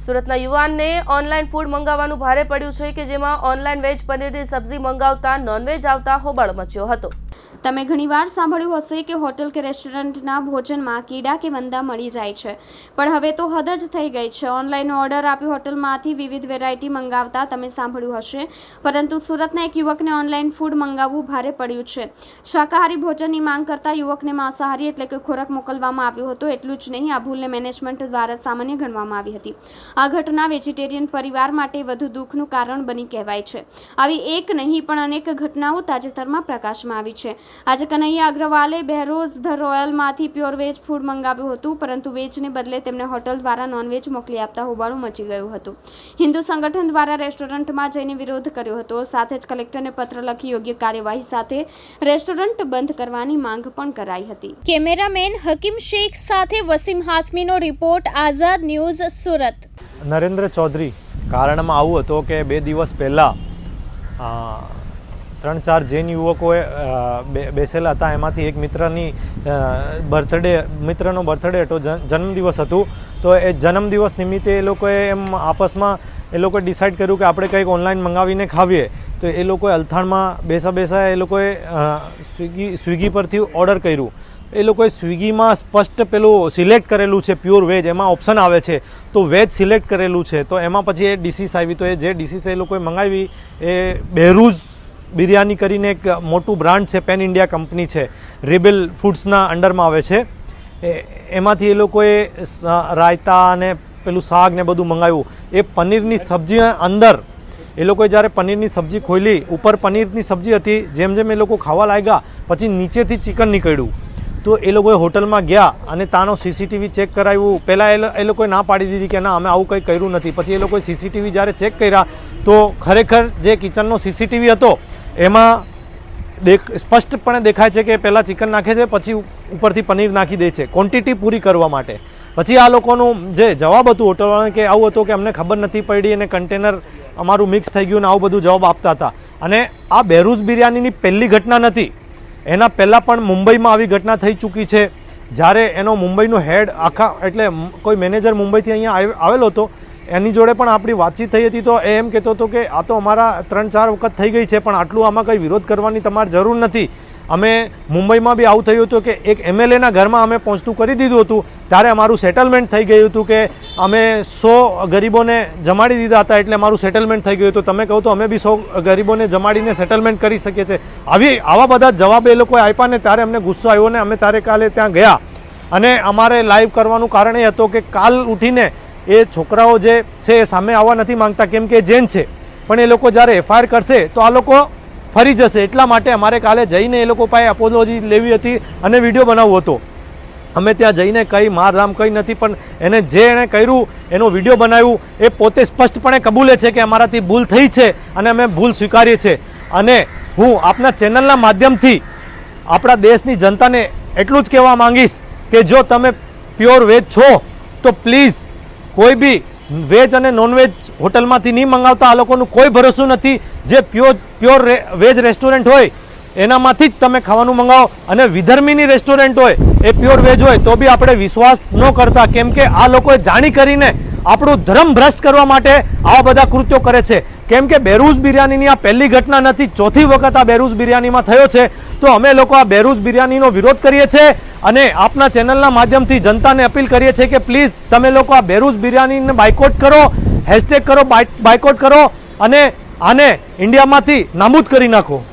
સુરતના યુવાનને online food મંગાવવાનું ભારે પડ્યું છે કે જેમાં ઓનલાઈન વેજ પનીરની સબ્જી મંગાવતા નોનવેજ આવતા હોબાળ મચ્યો હતો. તમે ઘણીવાર સાંભળ્યું હશે કે હોટલ કે રેસ્ટોરન્ટના ભોજનમાં કીડા કે વંદા મળી જાય છે. પણ હવે તો હદ જ થઈ ગઈ છે. ઓનલાઈન ઓર્ડર આપી હોટલમાંથી વિવિધ વેરાયટી મંગાવતા તમે સાંભળ્યું હશે. પરંતુ સુરતના એક યુવકને ઓનલાઈન ફૂડ મંગાવવું ભારે પડ્યું છે. શાકાહારી ભોજનની માંગ કરતા યુવકને માંસાહારી એટલે કે ખોરાક મોકલવામાં આવ્યો હતો એટલું જ નહીં, આ ભૂલને મેનેજમેન્ટ દ્વારા સામાન્ય ગણવામાં આવી હતી. આ ઘટના વેજીટેરિયન પરિવાર માટે વધુ દુઃખનું કારણ બની કહેવાય છે. આવી એક નહીં, પણ અનેક ઘટનાઓ તાજેતરમાં પ્રકાશમાં આવી છે. આજે કનૈયા અગ્રવાલે બહેરોઝ ધ રોયલમાંથી પ્યોર વેજ ફૂડ મંગાવ્યું હતું, પરંતુ વેજને બદલે તેમને હોટલ દ્વારા નોનવેજ મોકલી આપતા હોબાળું મચી ગયું હતું. હિન્દુ સંગઠન દ્વારા રેસ્ટોરન્ટમાં જઈને વિરોધ કર્યો હતો. સાથે જ કલેક્ટરને પત્ર લખી યોગ્ય કાર્યવાહી સાથે રેસ્ટોરન્ટ બંધ કરવાની માંગ પણ કરાઈ હતી. કેમેરામેન હકીમ શેખ સાથે વસીમ હાસમીનો રિપોર્ટ, આઝાદ ન્યૂઝ સુરત. નરેન્દ્ર ચૌધરી કારણમાં આવું હતું કે બે દિવસ પહેલાં ત્રણ ચાર જૈન યુવકોએ બેસેલા હતા. એમાંથી એક મિત્રની બર્થડે, મિત્રનો બર્થડે હતો, જન- જન્મદિવસ હતું. તો એ જન્મદિવસ નિમિત્તે એ લોકોએ એમ આપસમાં એ લોકોએ ડિસાઇડ કર્યું કે આપણે કંઈક ઓનલાઈન મંગાવીને ખાવીએ. તો એ લોકોએ અલથાણમાં બેસા બેસા એ લોકોએ સ્વિગી સ્વિગી પરથી ઓર્ડર કર્યું. એ લોકોએ સ્વિગીમાં સ્પષ્ટ પેલું સિલેક્ટ કરેલું છે પ્યોર વેજ એમાં ઓપ્શન આવે છે. તો વેજ સિલેક્ટ કરેલું છે, તો એમાં પછી એ ડિસીસ આવી. તો એ જે ડિસીસ એ લોકોએ મંગાવી, એ બહેરૂઝ બિરયાની કરીને એક મોટું બ્રાન્ડ છે પેન ઇન્ડિયા કંપની છે. રિબેલ ફૂડ્સના અંડરમાં આવે છે. એમાંથી એ લોકોએ રાયતા અને પેલું શાક ને બધું મંગાવ્યું. એ પનીરની સબ્જી અંદર, એ લોકોએ જ્યારે પનીરની સબ્જી ખોલી ઉપર પનીરની સબ્જી હતી, જેમ જેમ એ લોકો ખાવા લાગ્યા, પછી નીચેથી ચિકન નીકળ્યું. તો એ લોકોએ હોટલમાં ગયા અને તાનો સીસીટીવી ચેક કરાવ્યું. પહેલાં એ લોકોએ ના પાડી દીધી કે ના, અમે આવું કંઈ કર્યું નથી. પછી એ લોકોએ સીસીટીવી જ્યારે ચેક કર્યા, તો ખરેખર જે કિચનનો સીસીટીવી હતો, એમાં દેખ સ્પષ્ટપણે દેખાય છે કે પહેલાં ચિકન નાખે છે, પછી ઉપરથી પનીર નાખી દે છે. ક્વોન્ટિટી પૂરી કરવા માટે. પછી આ લોકોનું જે જવાબ હતું હોટલવાળાને કે આવું હતું કે અમને ખબર નથી પડી અને કન્ટેનર અમારું મિક્સ થઈ ગયું ને આવું બધું જવાબ આપતા હતા. અને આ બેરૂઝ બિરયાનીની પહેલી ઘટના નથી. એના પહેલાં પણ મુંબઈમાં આવી ઘટના થઈ ચૂકી છે. જ્યારે એનો મુંબઈનો હેડ આખા, એટલે કોઈ મેનેજર મુંબઈથી અહીંયા આવ- આવેલો હતો, એની જોડે પણ આપણી વાતચીત થઈ હતી. તો એ એમ કહેતો હતો કે આ તો અમારા ત્રણ ચાર વખત થઈ ગઈ છે, પણ આટલું આમાં કંઈ વિરોધ કરવાની તમારે જરૂર નથી. અમે મુંબઈમાં બી આવું થયું હતું કે એક એમએલએના ઘરમાં અમે પહોંચતું કરી દીધું હતું. ત્યારે અમારું સેટલમેન્ટ થઈ ગયું હતું કે અમે સો ગરીબોને જમાડી દીધા હતા એટલે અમારું સેટલમેન્ટ થઈ ગયું હતું. તમે કહો તો અમે બી સો ગરીબોને જમાડીને સેટલમેન્ટ કરી શકીએ છીએ. આવી, આવા બધા જવાબ એ લોકોએ આપ્યા ને ત્યારે અમને ગુસ્સો આવ્યો ને અમે ત્યારે કાલે ત્યાં ગયા. અને અમારે લાઈવ કરવાનું કારણ એ હતું કે કાલ ઉઠીને એ છોકરાઓ જે છે એ સામે આવવા નથી માંગતા, કેમ કે જેન છે. પણ એ લોકો જ્યારે એફઆઈઆર કરશે તો આ લોકો ફરી જશે. એટલા માટે અમારે કાલે જઈને એ લોકો પાસે અપોલોજી લેવી હતી અને વીડિયો બનાવવો હતો. અમે ત્યાં જઈને કંઈ મારધામ કંઈ નથી, પણ એને જે એણે કર્યું, એનો વીડિયો બનાવ્યું, એ પોતે સ્પષ્ટપણે કબૂલે છે કે અમારાથી ભૂલ થઈ છે અને અમે ભૂલ સ્વીકારીએ છીએ. અને હું આપના ચેનલના માધ્યમથી આપણા દેશની જનતાને એટલું જ કહેવા માંગીશ કે જો તમે પ્યોર વેજ છો, તો પ્લીઝ કોઈ બી વેજ અને નોનવેજ હોટલમાંથી નહીં મંગાવતા આ લોકોનું કોઈ ભરોસું નથી. જે પ્યોર પ્યોર વેજ રેસ્ટોરન્ટ હોય, એનામાંથી જ તમે ખાવાનું મંગાવો. અને વિધર્મીની રેસ્ટોરન્ટ હોય, એ પ્યોર વેજ હોય, તો બી આપણે વિશ્વાસ ન કરતા. કેમ કે આ લોકોએ જાણી કરીને આપણું ધર્મ ભ્રષ્ટ કરવા માટે આવા બધા કૃત્યો કરે છે. કેમ કે બેરૂઝ બિરયાનીની આ પહેલી ઘટના નથી, ચોથી વખત આ બેરૂઝ બિરયાનીમાં થયો છે. તો અમે લોકો આ બેરૂઝ બિરયાનીનો વિરોધ કરીએ છીએ અને આપના ચેનલના માધ્યમથી જનતાને અપીલ કરીએ છીએ કે પ્લીઝ તમે લોકો આ બેરૂઝ બિરયાનીને બાયકોટ કરો, હેશટેગ કરો બાયકોટ કરો અને આને ઇન્ડિયામાંથી નાબૂદ કરી નાખો.